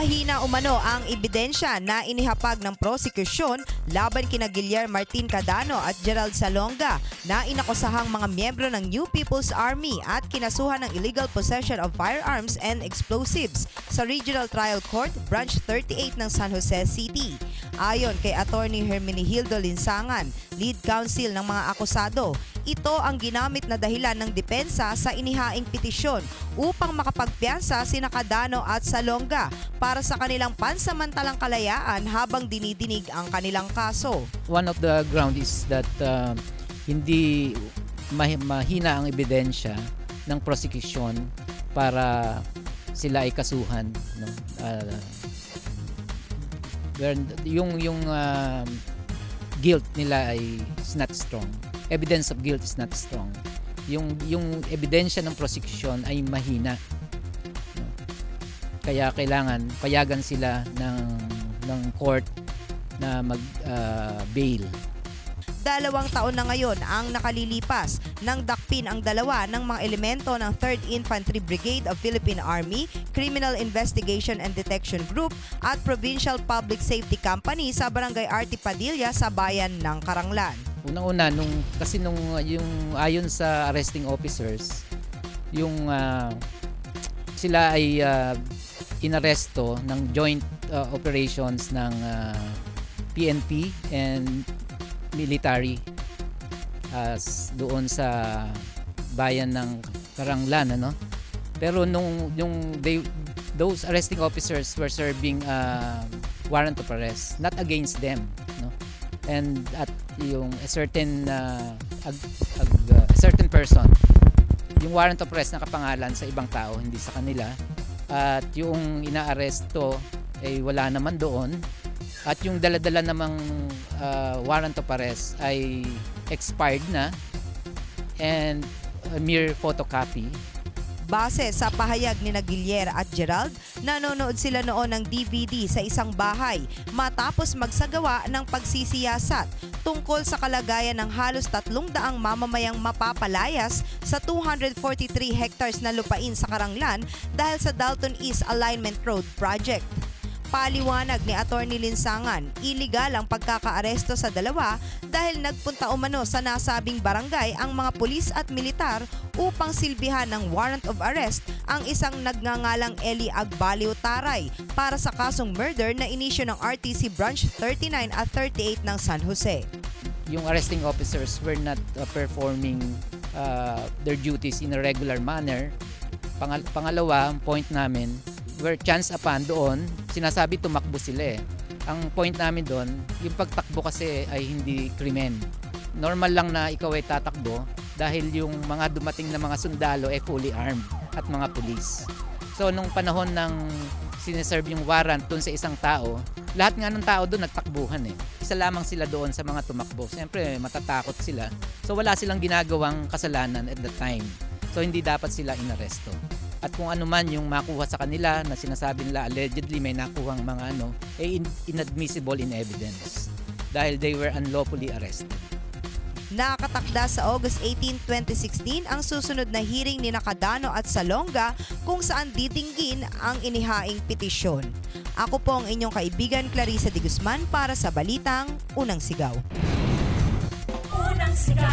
Mahina umano ang ebidensya na inihapag ng prosekusyon laban kina Guillermo Martin Cadano at Gerald Salonga na inakusahang mga miyembro ng New People's Army at kinasuhan ng illegal possession of firearms and explosives sa Regional Trial Court Branch 38 ng San Jose City. Ayon kay Attorney Hermenegildo Linsangan, lead counsel ng mga akusado, ito ang ginamit na dahilan ng depensa sa inihaing petisyon upang makapagpiyansa sina Cadano at Salonga para sa kanilang pansamantalang kalayaan habang dinidinig ang kanilang kaso. one of the ground is that uh, hindi mahi- mahina ang ebidensya ng prosecution para sila ay kasuhan no Uh, yung yung um, guilt nila ay not strong evidence of guilt is not strong. Yung yung ebidensya ng prosecution ay mahina. Kaya kailangan payagan sila ng ng court na mag uh, bail. Dalawang taon na ngayon ang nakalilipas nang dakpin ang dalawa ng mga elemento ng 3rd Infantry Brigade of Philippine Army, Criminal Investigation and Detection Group at Provincial Public Safety Company sa Barangay Arti Padilla sa bayan ng Karanglan. Unang-una nung kasi nung uh, yung ayon sa arresting officers, yung uh, sila ay uh, inaresto ng joint uh, operations ng uh, PNP and military as doon sa bayan ng Karanglan ano. Pero nung yung they those arresting officers were serving uh, warrant of arrest not against them no and at yung a certain uh, ag- ag- uh, certain person. Yung warrant of arrest nakapangalan sa ibang tao hindi sa kanila. At yung inaaresto ay wala naman doon. At yung daladala namang uh, warrant of arrest ay expired na. And a mere photocopy Base sa pahayag ni Guillier at Gerald, nanonood sila noon ng DVD sa isang bahay matapos magsagawa ng pagsisiyasat tungkol sa kalagayan ng halos 300 mamamayang mapapalayas sa 243 hectares na lupain sa Karanglan dahil sa Dalton East Alignment Road Project. Paliwanag ni Attorney Linsangan, iligal ang pagkakaaresto sa dalawa dahil nagpunta umano sa nasabing barangay ang mga pulis at militar upang silbihan ng warrant of arrest ang isang nagngangalang Eli Agbaliw Taray para sa kasong murder na inisyo ng RTC Branch 39 at 38 ng San Jose. yung arresting officers were not uh, performing uh, their duties in a regular manner. Pangal- pangalawa, ang point namin, where chance upon doon, sinasabi tumakbo sila eh. Ang point namin doon, yung pagtakbo kasi ay hindi krimen. Normal lang na ikaw ay tatakbo dahil yung mga dumating na mga sundalo ay fully armed at mga pulis. So nung panahon ng sineserve yung warrant doon sa isang tao, lahat nga ng tao doon nagtakbuhan eh. Isa lamang sila doon sa mga tumakbo. Siyempre, matatakot sila. So wala silang ginagawang kasalanan at the time. So hindi dapat sila inaresto. At kung ano man yung makuha sa kanila na sinasabi nila allegedly may nakuhang mga ano, eh in- inadmissible in evidence dahil they were unlawfully arrested. Nakatakda sa August 18, 2016 ang susunod na hearing ni Nakadano at Salonga kung saan didinggin ang inihaing petisyon. Ako po ang inyong kaibigan Clarissa de Guzman para sa Balitang Unang Sigaw. Unang sigaw